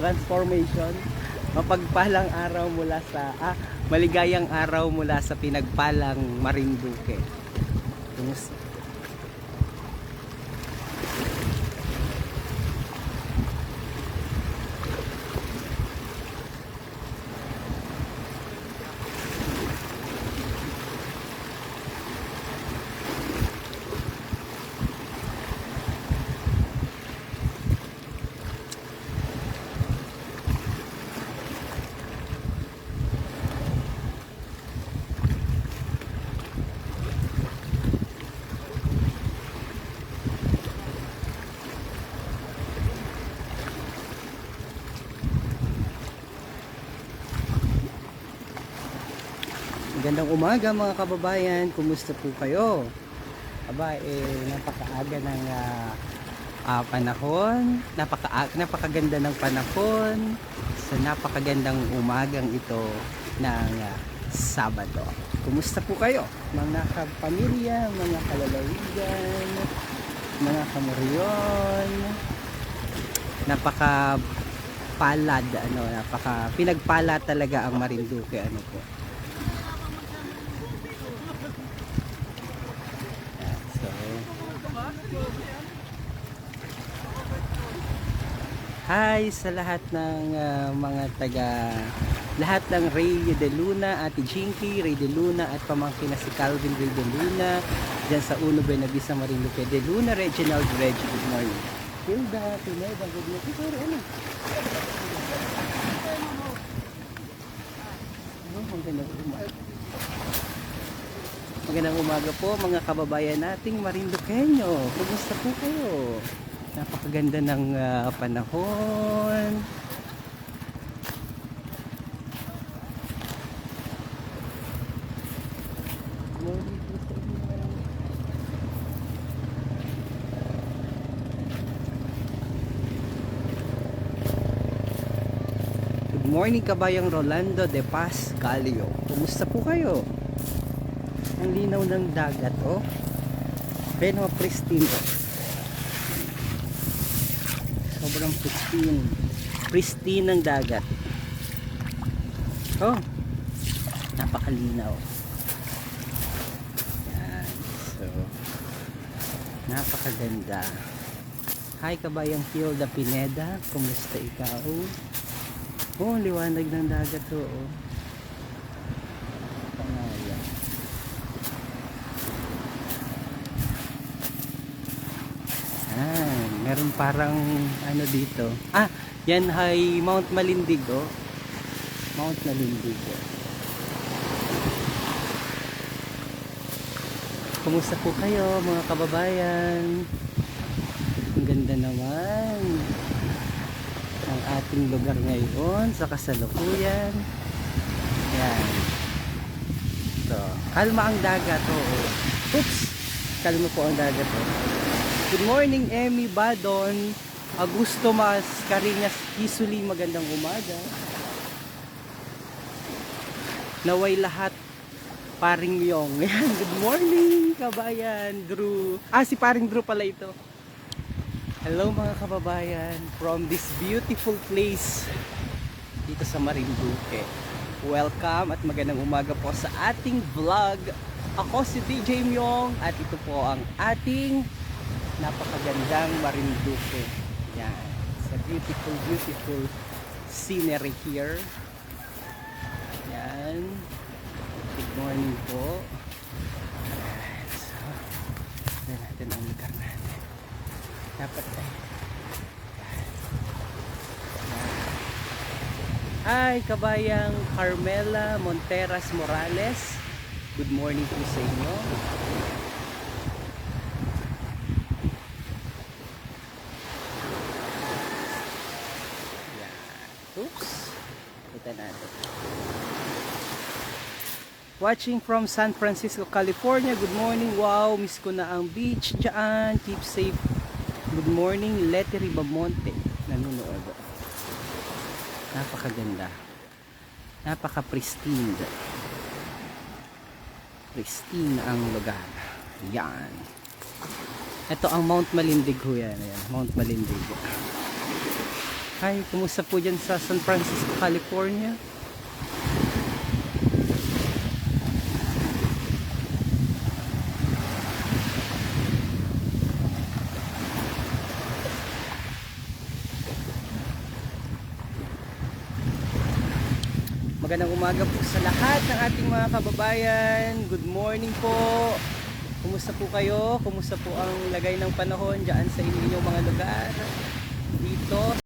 transformation. Mapagpalang araw mula sa, ah, maligayang araw mula sa pinagpalang Marinduque. Kumusta? Magandang umaga mga kababayan. Kumusta po kayo? Aba, eh, napakaaga ng ah, ah, panahon. Napaka, napakaganda ng panahon sa napakagandang umagang ito ng ah, Sabado. Kumusta po kayo? Mga kapamilya, mga kalalawigan, mga kamoryon. Napaka palad ano napaka pinagpala talaga ang Marinduque ano po So, Hi sa lahat ng ah, mga taga lahat ng Ray de Luna, Ate Jinky, Ray de Luna at pamangkin na si Calvin Ray de Luna dyan sa Uno Buenavista Marinduque de Luna, Reginald Reg, good morning. Hilda, Pineda, good morning. Pero ano? Magandang umaga po mga kababayan nating Marinduqueño. Kumusta po kayo? Napakaganda ng ah, panahon. Good morning kabayang Rolando de Paz Calio. Kumusta po kayo? Ang linaw ng dagat, oh. Pero pristine. Sobrang pristine. Pristine ng dagat. Oh. Napakalinaw. Yan. So, napakaganda. Hi kabayang Hilda Pineda. Kumusta ikaw? Oh, liwanag ng dagat, oh. oh. Panaya. Ah, meron parang ano dito. Ah, yan ay Mount Malindigo. Mount Malindigo. Kumusta po kayo mga kababayan? Ang ganda naman ang ating lugar ngayon sa kasalukuyan. Yan. So, kalma ang dagat. Oo. Oops! Kalma po ang dagat. Oh. Good morning, Emmy Badon. Augusto Mas Cariñas Kisuli, magandang umaga. Naway lahat paring Yong. Good morning, kabayan. Drew. Ah, si paring Drew pala ito. Hello mga kababayan from this beautiful place dito sa Marinduque. Welcome at magandang umaga po sa ating vlog. Ako si DJ Myong at ito po ang ating napakagandang Marinduque. Yan. It's a beautiful, beautiful scenery here. Yan. Good morning po. So, tignan natin ang lugar natin. Dapat tayo. Hi, kabayang Carmela Monteras Morales. Good morning po sa inyo. Yan. Oops. Kita natin. Watching from San Francisco, California. Good morning. Wow, miss ko na ang beach dyan. Keep safe. Good morning, Lettery Bamonte. Nanonood. Napakaganda. Napaka-pristine. Pristine ang lugar. Yan. Ito ang Mount Malindig ho yan. Ayan, Mount Malindig. Hi, kumusta po dyan sa San Francisco, California? Magandang umaga po sa lahat ng ating mga kababayan. Good morning po. Kumusta po kayo? Kumusta po ang lagay ng panahon dyan sa inyong mga lugar? Dito